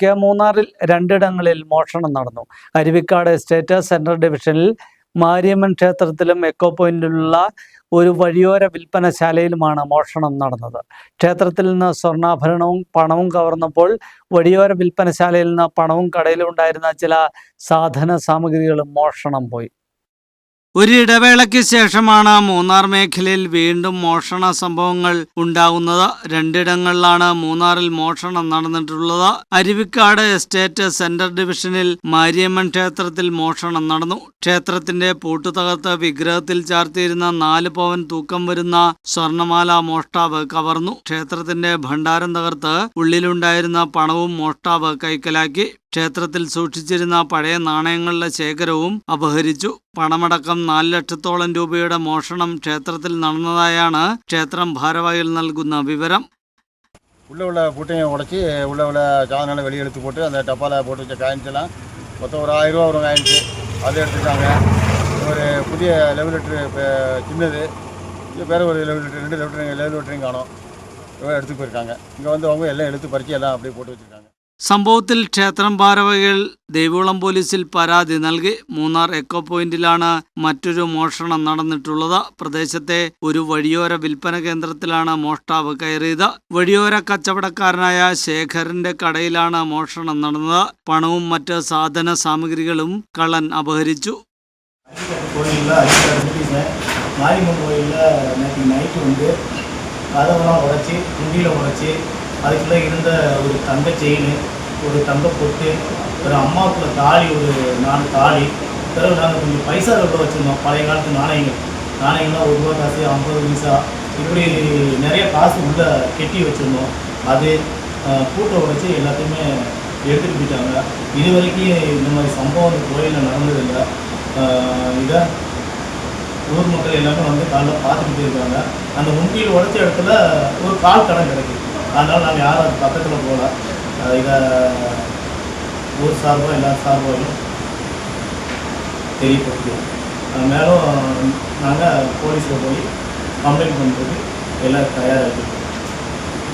ഇടവേളയ്ക്ക് മൂന്നാറിൽ രണ്ടിടങ്ങളിൽ മോഷണം നടന്നു. അരുവിക്കാട് എസ്റ്റേറ്റ് സെൻട്രൽ ഡിവിഷനിൽ മാരിയമ്മൻ ക്ഷേത്രത്തിലും എക്കോ പോയിന്റിലുള്ള ഒരു വഴിയോര വിൽപ്പനശാലയിലുമാണ് മോഷണം നടന്നത്. ക്ഷേത്രത്തിൽ നിന്ന് സ്വർണാഭരണവും പണവും കവർന്നപ്പോൾ വഴിയോര വിൽപ്പനശാലയിൽ നിന്ന് പണവും കടയിലുണ്ടായിരുന്ന ചില സാധന സാമഗ്രികളും മോഷണം പോയി. ഒരു ഇടവേളയ്ക്ക് ശേഷമാണ് മൂന്നാർ മേഖലയിൽ വീണ്ടും മോഷണ സംഭവങ്ങൾ ഉണ്ടാകുന്നത്. രണ്ടിടങ്ങളിലാണ് മൂന്നാറിൽ മോഷണം നടന്നിട്ടുള്ളത്. അരുവിക്കാട് എസ്റ്റേറ്റ് സെന്റർ ഡിവിഷനിൽ മാരിയമ്മൻ ക്ഷേത്രത്തിൽ മോഷണം നടന്നു. ക്ഷേത്രത്തിന്റെ പൂട്ടുതകർത്ത് വിഗ്രഹത്തിൽ ചാർത്തിയിരുന്ന നാല് പവൻ തൂക്കം വരുന്ന സ്വർണമാല മോഷ്ടാവ് കവർന്നു. ക്ഷേത്രത്തിന്റെ ഭണ്ഡാരം തകർത്ത് ഉള്ളിലുണ്ടായിരുന്ന പണവും മോഷ്ടാവ് കൈക്കലാക്കി. ക്ഷേത്രത്തിൽ സൂക്ഷിച്ചിരുന്ന പഴയ നാണയങ്ങളുടെ ശേഖരവും അപഹരിച്ചു പണമടക്കം നാല് ലക്ഷത്തോളം രൂപയുടെ മോഷണം ക്ഷേത്രത്തിൽ നടന്നതായാണ് ക്ഷേത്രം ഭാരവാഹികൾ നൽകുന്ന വിവരം உள்ளே உள்ள பூட்டையும் உடச்சி உள்ளே உள்ள சாதனங்களை வெளியே எடுத்து போட்டு அந்த டப்பாவில் போட்டு வச்ச காயின்ஸ் எல்லாம் மொத்தம் ஒரு ஆயிரம் ரூபா வரும் காயின்ஸு அதை எடுத்துட்டாங்க ஒரு புதிய லெவல் லிட்ரு இப்போ சின்னது இது வேறு ஒரு லெவல் லிட்ரு ரெண்டு லெவல் லெவல் லிட்டரையும் காணும் இவங்க எடுத்து போயிருக்காங்க இங்கே வந்து அவங்க எல்லாம் எடுத்து பறித்து எல்லாம் அப்படியே போட்டு வச்சுருக்காங்க സംഭവത്തിൽ ക്ഷേത്രം ഭാരവാഹികൾ ദേവികുളം പോലീസിൽ പരാതി നൽകി മൂന്നാർ എക്കോ പോയിന്റിലാണ് മറ്റൊരു മോഷണം നടന്നിട്ടുള്ളത് പ്രദേശത്തെ ഒരു വഴിയോര വിൽപ്പന കേന്ദ്രത്തിലാണ് മോഷ്ടാവ് കയറിയത് വഴിയോര കച്ചവടക്കാരനായ ശേഖറിന്റെ കടയിലാണ് മോഷണം നടന്നത് പണവും മറ്റ് സാധന സാമഗ്രികളും കള്ളൻ അപഹരിച്ചു கோயிலில் அடிக்கடி இருந்துச்சு மாரியம்மன் கோயிலில் நேற்று நைட்டு வந்து கதவெல்லாம் உடைச்சி குண்டியில் உடைச்சி அதுக்குள்ளே இருந்த ஒரு தங்க செயின் ஒரு தங்க பொட்டு ஒரு அம்மாவுக்குள்ள தாலி ஒரு நாலு தாலி. பிறகு நாங்கள் கொஞ்சம் பைசா கூட வச்சுருந்தோம். பழைய காலத்து நாணயங்கள். நாணயங்கள்லாம் ஒரு ரூபா காசு ஐம்பது பைசா. இப்படி நிறைய காசு உள்ளே கெட்டி வச்சுருந்தோம். அது கூட்டை வச்சு உடைச்சி எல்லாத்தையுமே எடுத்துகிட்டு போயிட்டாங்க. இது வரைக்கும் இந்த மாதிரி சம்பவம் இந்த கோயிலில் நடந்ததில்லை. இதை ஊர் மக்கள் எல்லாமே வந்து காலைல பார்த்துட்டு போயிருக்காங்க அந்த முண்டியில் உடைச்ச இடத்துல ஒரு கால் கடன் கிடைக்குது. அதனால் நாங்கள் யாரும் அது பக்கத்தில் போகல. இதை ஊர் சார்பாக எல்லா சார்பாகவும் தெரியப்படுத்துவோம் மேலும் நாங்கள் போலீஸில் போய் கம்ப்ளைண்ட் பண்ணுறதுக்கு எல்லாம் தயாராகிருக்கோம்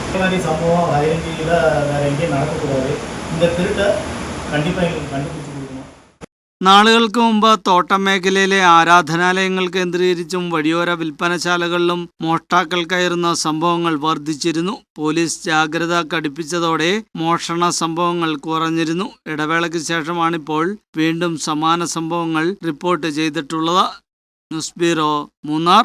இந்த மாதிரி சம்பவம் அயங்கியில் வேறு எங்கேயும் நடக்கக்கூடாது. இந்த திருட்டை கண்டிப்பாக எங்களுக்கு கண்டுபிடிச்சி നാളുകൾക്ക് മുമ്പ് തോട്ടം മേഖലയിലെ ആരാധനാലയങ്ങൾ കേന്ദ്രീകരിച്ചും വഴിയോര വിൽപ്പനശാലകളിലും മോഷ്ടാക്കൾ കയറുന്ന സംഭവങ്ങൾ വർദ്ധിച്ചിരുന്നു. പോലീസ് ജാഗ്രത കടുപ്പിച്ചതോടെ മോഷണ സംഭവങ്ങൾ കുറഞ്ഞിരുന്നു. ഇടവേളയ്ക്ക് ശേഷമാണിപ്പോൾ വീണ്ടും സമാന സംഭവങ്ങൾ റിപ്പോർട്ട് ചെയ്തിട്ടുള്ളത്. News bureau Munnar.